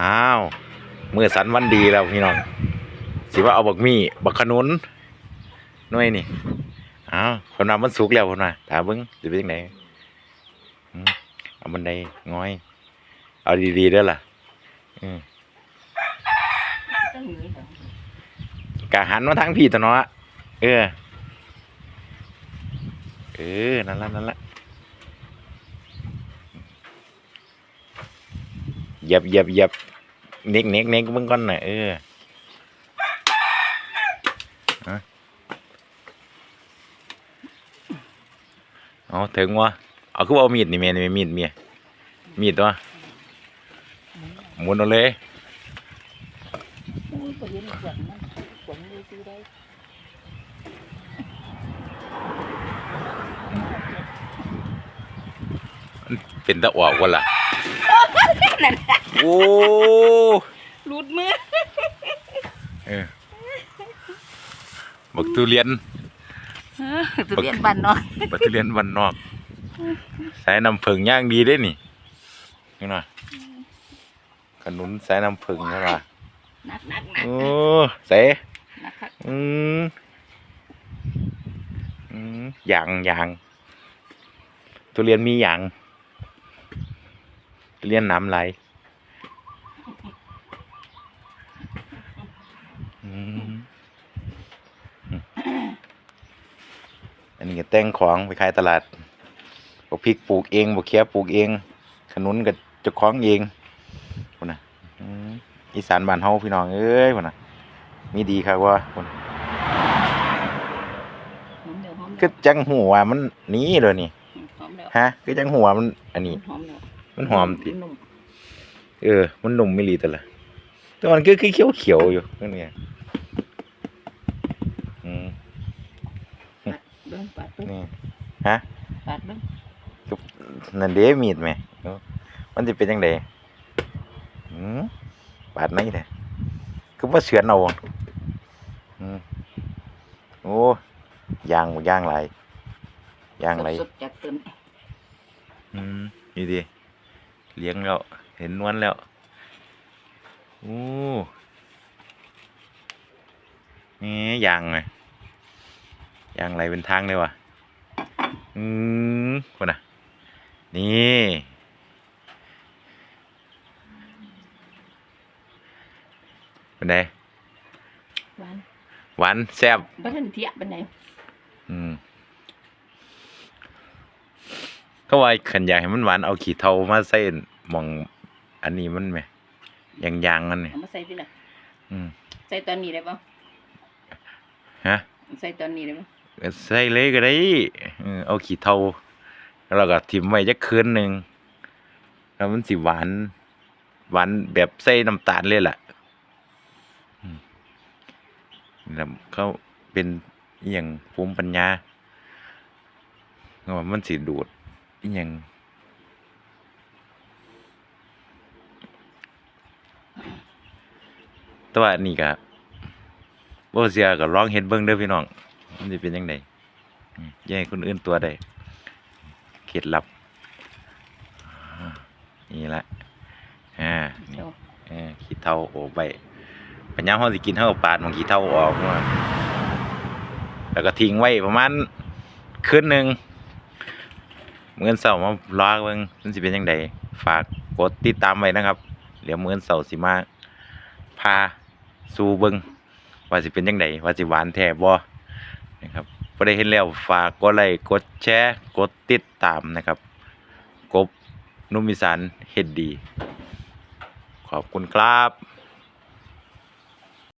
อ้าวมือสันวันดีแล้วพี่น้องสิว่าเอาบักมี่บักขนุนน่วยนี่อ้าวคนมามันสุกแล้วคนมาถามเบิ้งสิเป็นยังไงเอาบันไดง้อย เอาดีๆเด้ล่ะอืมต้องหนีเหรอกะหันมาทางพี่ตัวเนาะเออ เออ นั่นละนั่นละ เหยับเหยับเหยับเน็กเน็กเน็กเบิ่งก่อนน่ะเออเอาถึงวะเอาคือเอามีดนี่แม่นี่มีดเมียมีดตัวหมุนเอาเลยเห็นขวัญมันขวัญเลยซื้อได้เป็นตะออกวะล่ะ นั่นโอ้หลุดมือเออบักทุเรียนตุเรียนบ้านเนาะบักทุเรียนวันนอกสายน้ำผึ้งย่างดีได้นี่นี่น่ะขนุนสายน้ำผึ้งใช่ป่ะหนักหนักหนักโอ้ใส่หนักครับอืมอืมยางยางทุเรียนมียางทุ เรียนน้ำไหลอืมอันนี้ก็แต่งของไปขายตลาดบกพริกปลูกเองบกเขียปลูกเอง ขนุนก็เจะคล้าของเองพุ่นน่ะอืมอีสานบ้านเฮาพี่น้องเอ้ยพุ่นน่ะมีดีครับว่าพุ่นหอมเดี๋ยวหอมก็เดี๋ยวจังหัวมันหนี้เลยนี่หอมเดี๋ยวฮะก็จังหัวมัน อันนี้หอ มเดี๋ยวมันหอมตินุ่มเออ มันหนุ่มไม่รีแต่ละแต่มันก็คือเขียวเขียวๆอยู่นั่นไงอืมเบิ้งปาดเบิ้งนี่ฮะปาดเบิ้งนั่นเด้มีดไหมเอ้ามันจะเป็นยังไงอืมบาดไหนเนี่ยคือว่าเฉือนเอาอืมโอ้ยางบ่ยางไหลายยางไหลสดๆจากต้นอืมนี่ดิ เลี้ยงแล้ว เห็นนวลแล้วโอ้นี่ยางไงยางไหลเป็นทางเลยวะอืมคนน่ะ นี่เป็นไงหวานหวานแซ่บบ้านเทียเป็นไงอืม ก็ว่าขันอยากให้มันหวานเอาขี้เทามาใส่หมอง อันนี้มันไหมยางยางๆมันเนี่ยเอามาใส่ที่ไหนอืมใส่ตอนนี้ได้ปะฮะใส่ตอนนี้ได้ปะก็ใส่เลยก็ได้เออเอาขี้เทาแล้วก็ทิมไว้จักคืนหนึ่งแล้วมันสิหวาน หวานแบบใส่น้ำตาลเลยล่ะอืมแล้วเขาเป็นอหย่างภูมิปัญญาว่ามันสิดูด อหย่างแต่ว่าอันนี่ก็บ่เสียก็ลองเฮ็ดเบิ่งเด้อพี่น้อง มันจะเป็นยังไงแย่ให้คนอื่นตัวได้เคล็ดลับอ่านี่ละอ่านี่เดี๋ยวเออขี้เท่าโอบไปปัญญามเฮาสิกินเฮาก็ปาดของขี้เท่าออกมาแล้วก็ทิ้งไว้ประมาณคืนหนึ่ง มื้ออนเสาร์มาล้อเบิ่งมันสิเป็นยังไงฝากกดติดตามไว้นะครับเดี๋ยวมื้ออนเสาร์สิมาพาสู่เบิ่งว่าสิเป็นยังไงว่าสิหวานแท้บ่นะครับบ่ได้เห็นแล้วฝากกดไลค์กดแชร์กดติดตามนะครับกบหนุ่มอีสานเฮ็ดดี ขอบคุณครับ